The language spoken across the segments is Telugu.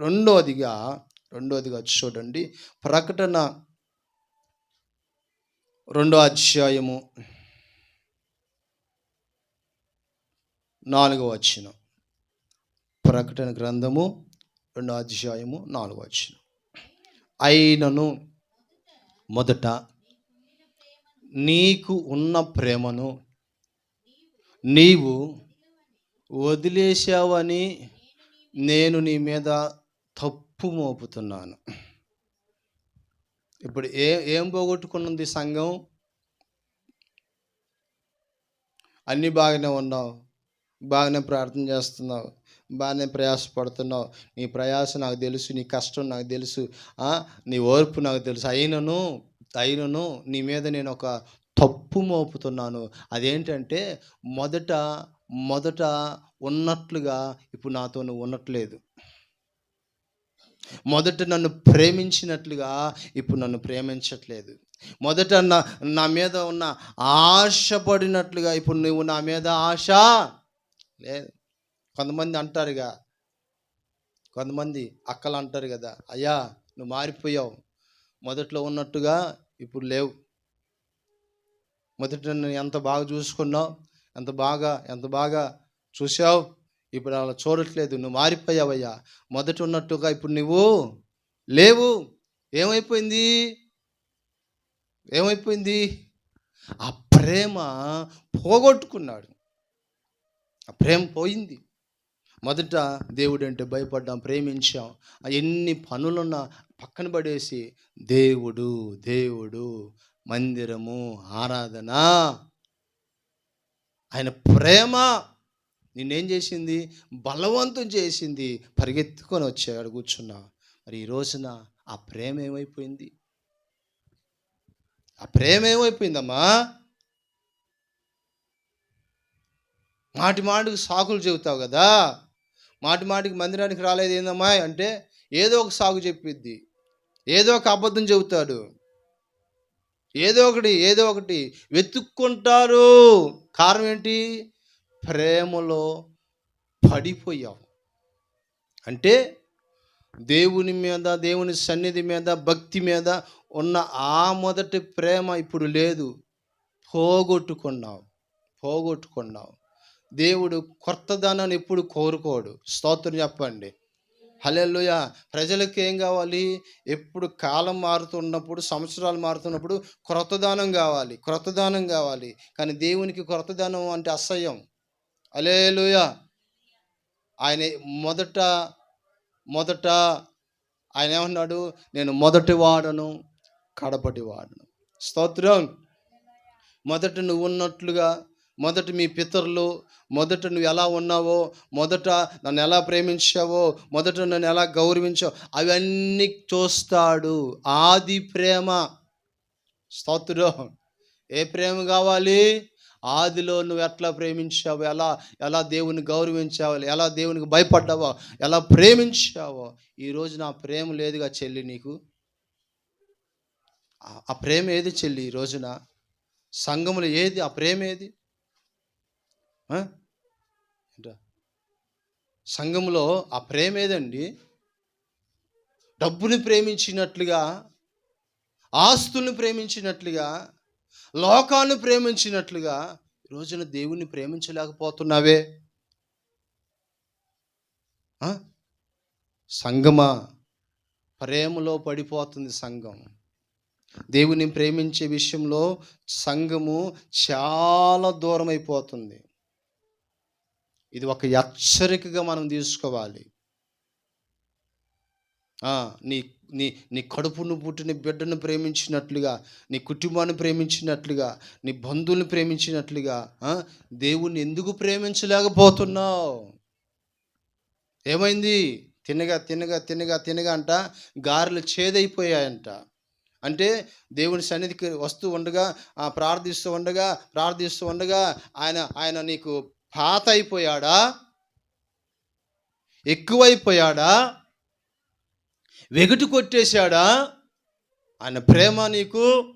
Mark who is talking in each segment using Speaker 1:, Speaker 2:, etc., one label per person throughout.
Speaker 1: రెండోదిగా రెండోదిగా చూడండి. ప్రకటన రెండో అధ్యాయము నాలుగో వచ్చిన ప్రకటన గ్రంథము రెండో అధ్యాయము నాలుగో వచ్చిన అయినను మొదట నీకు ఉన్న ప్రేమను నీవు వదిలేశావని నేను నీ మీద తప్పు మోపుతున్నాను. ఇప్పుడు ఏ ఏం పోగొట్టుకున్నది సంఘం? అన్నీ బాగానే ఉన్నావు. బాగానే ప్రార్థన చేస్తున్నావు. బాగానే ప్రయాసపడుతున్నావు. నీ ప్రయాస నాకు తెలుసు నీ కష్టం నాకు తెలుసు. నీ ఓర్పు నాకు తెలుసు. అయినను అయినను నీ మీద నేను ఒక తప్పు మోపుతున్నాను. అదేంటంటే మొదట మొదట ఉన్నట్లుగా ఇప్పుడు నాతో నువ్వు ఉండట్లేదు. మొదట నన్ను ప్రేమించినట్లుగా ఇప్పుడు నన్ను ప్రేమించట్లేదు. మొదట నా నా మీద ఉన్న ఆశపడినట్లుగా ఇప్పుడు నువ్వు నా మీద ఆశ లేదు. కొంతమంది అంటారుగా కొంతమంది అక్కలు అంటారు కదా అయ్యా నువ్వు మారిపోయావు. మొదట్లో ఉన్నట్టుగా ఇప్పుడు లేవు. మొదట నన్ను ఎంత బాగా చూసుకున్నావు ఎంత బాగా ఎంత బాగా చూసావు ఇప్పుడు అలా చూడట్లేదు. నువ్వు మారిపోయావయ్యా. మొదట ఉన్నట్టుగా ఇప్పుడు నువ్వు లేవు. ఏమైపోయింది? ఏమైపోయింది? ఆ ప్రేమ పోగొట్టుకున్నాడు. ఆ ప్రేమ పోయింది. మొదట దేవుడు అంటే భయపడ్డాం ప్రేమించాం. ఆ ఎన్ని పనులున్నా పక్కన పడేసి దేవుడు దేవుడు మందిరము ఆరాధన. ఆయన ప్రేమ. నిన్నేం చేసింది? బలవంతం చేసింది. పరిగెత్తుకొని వచ్చాడు కూర్చున్నా. మరి ఈ రోజున ఆ ప్రేమ ఏమైపోయింది? ఆ ప్రేమ ఏమైపోయిందమ్మా? మాటి మాటికి సాకులు చెబుతావు కదా? మాటి మాటికి మందిరానికి రాలేదు ఏందమ్మా అంటే ఏదో ఒక సాగు చెప్పిద్ది. ఏదో ఒక అబద్ధం చెబుతాడు. ఏదో ఒకటి ఏదో ఒకటి వెతుక్కుంటారు. కారణం ఏంటి? ప్రేమలో పడిపోయావు. అంటే దేవుని మీద దేవుని సన్నిధి మీద భక్తి మీద ఉన్న ఆ మొదటి ప్రేమ ఇప్పుడు లేదు. పోగొట్టుకున్నావు. పోగొట్టుకున్నావు. దేవుడు కొత్తదనాన్ని ఎప్పుడు కోరుకోడు. స్తోత్రం చెప్పండి. హలెల్లుయ. ప్రజలకు ఏం కావాలి? ఎప్పుడు కాలం మారుతున్నప్పుడు సంవత్సరాలు మారుతున్నప్పుడు క్రొత్తదానం కావాలి. క్రొత్తదానం కావాలి. కానీ దేవునికి క్రొత్తదానం అంటే అసహ్యం. అలేలుయ ఆయన మొదట మొదట ఆయన ఏమన్నాడు? నేను మొదటి వాడను కడపటి వాడను. స్తోత్రం. మొదట నువ్వు ఉన్నట్లుగా మొదట మీ పితరులు మొదట నువ్వు ఎలా ఉన్నావో మొదట నన్ను ఎలా ప్రేమించావో మొదట నన్ను ఎలా గౌరవించావో అవన్నీ చూస్తాడు. ఆది ప్రేమ. స్తోత్రం. ఏ ప్రేమ కావాలి? ఆదిలో నువ్వు ఎట్లా ప్రేమించావో ఎలా ఎలా దేవుని గౌరవించావో ఎలా దేవునికి భయపడ్డావో ఎలా ప్రేమించావో ఈరోజు నా ప్రేమ లేదుగా చెల్లి నీకు. ఆ- ప్రేమ ఏది చెల్లి ఈ రోజున? సంఘములు ఏది? ఆ ప్రేమ ఏది? సంఘములో సంఘంలో ఆ ప్రేమ ఏదండి? డబ్బుని ప్రేమించినట్లుగా ఆస్తుల్ని ప్రేమించినట్లుగా లోకాన్ని ప్రేమించినట్లుగా రోజున దేవుణ్ణి ప్రేమించలేకపోతున్నావే? సంగమా? ప్రేమలో పడిపోతుంది సంఘం. దేవుని ప్రేమించే విషయంలో సంఘము చాలా దూరం అయిపోతుంది ఇది ఒక హెచ్చరికగా మనం తీసుకోవాలి. నీ నీ నీ కడుపును పుట్టిన బిడ్డను ప్రేమించినట్లుగా నీ కుటుంబాన్ని ప్రేమించినట్లుగా నీ బంధువుల్ని ప్రేమించినట్లుగా దేవుణ్ణి ఎందుకు ప్రేమించలేకపోతున్నావు? ఏమైంది? తినగా తినగా తినగా తినగా అంట గారెలు చేదైపోయాయంట. అంటే దేవుని సన్నిధికి వస్తూ ఉండగా ప్రార్థిస్తూ ఉండగా ప్రార్థిస్తూ ఉండగా ఆయన ఆయన నీకు పాత అయిపోయాడా ఎక్కువైపోయాడా? వెగుటి కొట్టేశాడా? ఆయన ప్రేమ నీకు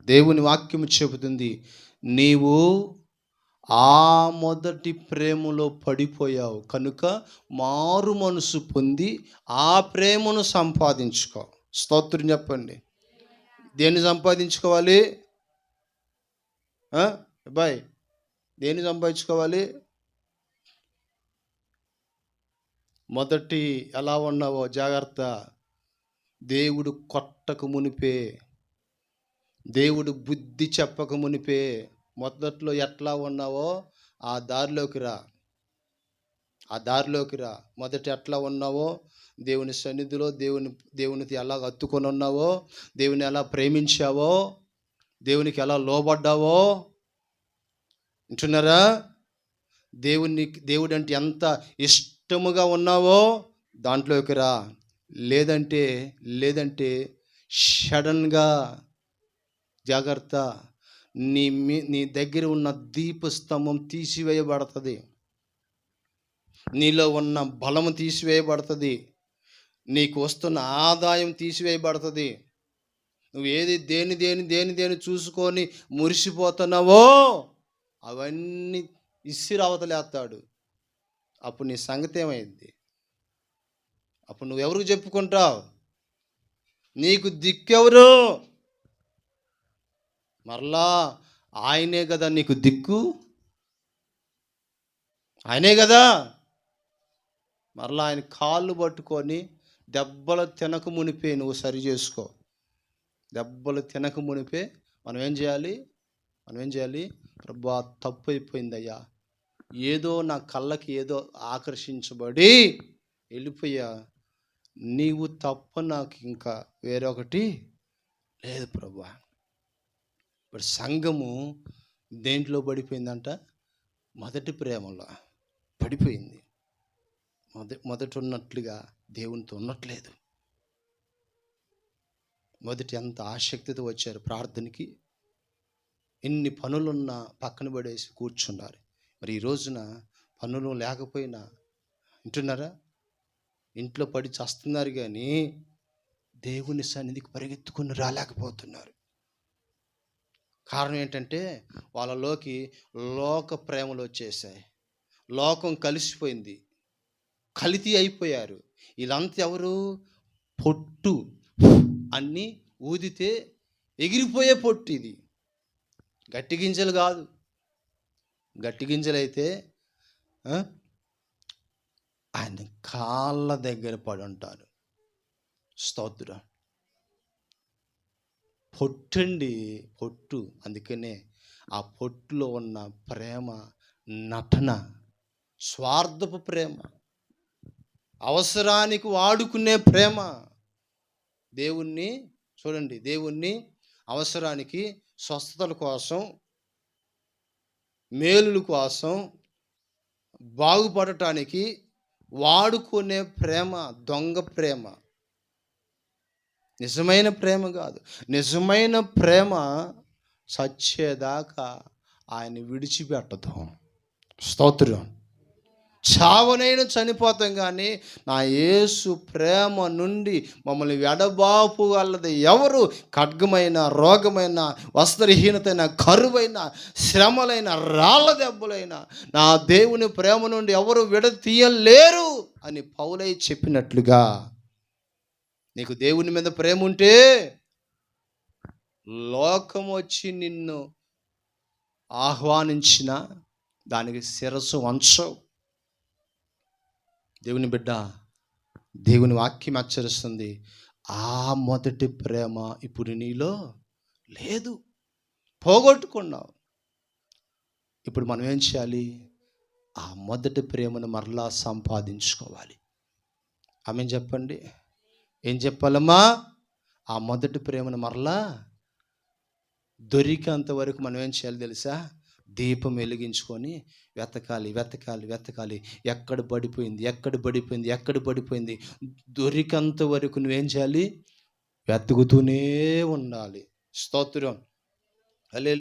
Speaker 1: దేవుని వాక్యము చెబుతుంది. నీవు ఆ మొదటి ప్రేమలో పడిపోయావు. కనుక మారు మనసు పొంది ఆ ప్రేమను సంపాదించుకో. స్తోత్రం చెప్పండి. దేన్ని సంపాదించుకోవాలి? బాయ్ దేన్ని సంపాదించుకోవాలి? మొదటి ఎలా ఉన్నావో జాగ్రత్త. దేవుడు కొట్టకు మునిపే దేవుడు బుద్ధి చెప్పక మునిపే. మొదట్లో ఎట్లా ఉన్నావో ఆ దారిలోకి రా. ఆ దారిలోకి రా. మొదట ఎట్లా ఉన్నావో దేవుని సన్నిధిలో దేవుని దేవునికి ఎలా అత్తుకొని ఉన్నావో దేవుని ఎలా ప్రేమించావో దేవునికి ఎలా లోబడ్డావో. వింటున్నారా? దేవుని దేవుడు అంటే ఎంత ఇష్టముగా ఉన్నావో దాంట్లోకి రా. లేదంటే లేదంటే సడన్గా జాగ్రత్త. నీ మీ నీ దగ్గర ఉన్న దీపస్తంభం తీసివేయబడుతుంది. నీలో ఉన్న బలము తీసివేయబడుతుంది. నీకు వస్తున్న ఆదాయం తీసివేయబడుతుంది. నువ్వు ఏది దేని దేని దేని దేని చూసుకొని మురిసిపోతున్నావో అవన్నీ ఇసిరావతలేస్తాడు అప్పుడు నీ సంగతి ఏమైంది అప్పుడు నువ్వు ఎవరికి చెప్పుకుంటావు? నీకు దిక్కెవరు? మరలా ఆయనే కదా నీకు దిక్కు? ఆయనే కదా? మరలా ఆయన కాళ్ళు పట్టుకొని దెబ్బలు తినక మునిపే నువ్వు సరి చేసుకో. దెబ్బలు తినక మునిపే మనం ఏం చేయాలి? మనం ఏం చేయాలి? ప్రభా తప్పు అయిపోయిందయ్యా. ఏదో నా కళ్ళకి ఏదో ఆకర్షించబడి వెళ్ళిపోయా. నీవు తప్ప నాకు ఇంకా వేరొకటి లేదు ప్రభా. ఇప్పుడు సంఘము దేంట్లో పడిపోయిందంట? మొదటి ప్రేమలో పడిపోయింది. మొద మొదట ఉన్నట్లుగా దేవునితో ఉన్నట్లేదు మొదటి ఎంత ఆసక్తితో వచ్చారు ప్రార్థనకి. ఎన్ని పనులున్నా పక్కన పడేసి కూర్చున్నారు. మరి ఈ రోజున పనులు లేకపోయినా వింటున్నారా? ఇంట్లో పడి చస్తున్నారు కానీ దేవుని సన్నిధికి పరిగెత్తుకుని రాలేకపోతున్నారు. కారణం ఏంటంటే వాళ్ళలోకి లోక ప్రేమలు వచ్చేసాయి. లోకం కలిసిపోయింది. కలితి అయిపోయారు. వీళ్ళంతా ఎవరు? పొట్టు అన్నీ ఊదితే ఎగిరిపోయే పొట్టు ఇది గట్టి గింజలు కాదు. గట్టి గింజలైతే ఆయన కాళ్ళ దగ్గర పడి ఉంటారు స్తోత్ర. పొట్టండి పొట్టు. అందుకనే ఆ పొట్టులో ఉన్న ప్రేమ నటన స్వార్థపు ప్రేమ అవసరానికి వాడుకునే ప్రేమ దేవుణ్ణి చూడండి దేవుణ్ణి అవసరానికి స్వస్థతల కోసం మేలుల కోసం బాగుపడటానికి వాడుకునే ప్రేమ దొంగ ప్రేమ. నిజమైన ప్రేమ కాదు. నిజమైన ప్రేమ చచ్చేదాకా ఆయన విడిచిపెట్టదు. స్తోత్రం. చావనైనా చనిపోతాం కానీ నా యేసు ప్రేమ నుండి మమ్మల్ని వెడబాపు వాళ్ళది ఎవరు? ఖడ్గమైన రోగమైన వస్త్రహీనతైన కరువైన శ్రమలైన రాళ్ళ దెబ్బలైన నా దేవుని ప్రేమ నుండి ఎవరు విడతీయలేరు అని పౌలై చెప్పినట్లుగా నీకు దేవుని మీద ప్రేమ ఉంటే లోకం వచ్చి నిన్ను ఆహ్వానించిన దానికి శిరస్సు వంచవు దేవుని బిడ్డ దేవుని వాక్యం ఆచరిస్తుంది ఆ మొదటి ప్రేమ ఇప్పుడు నీలో లేదు. పోగొట్టుకున్నావు. ఇప్పుడు మనం ఏం చేయాలి? ఆ మొదటి ప్రేమను మరలా సంపాదించుకోవాలి. ఆమె చెప్పండి? ఏం చెప్పాలమ్మా? ఆ మొదటి ప్రేమను మరలా దొరికేంత వరకు మనం ఏం చేయాలి తెలుసా? దీపం వెలిగించుకొని వెతకాలి వెతకాలి వెతకాలి. ఎక్కడ పడిపోయింది ఎక్కడ పడిపోయింది ఎక్కడ పడిపోయింది? దొరికంత వరకు నువ్వేం చేయాలి? వెతుకుతూనే ఉండాలి. స్తోత్రం. అలే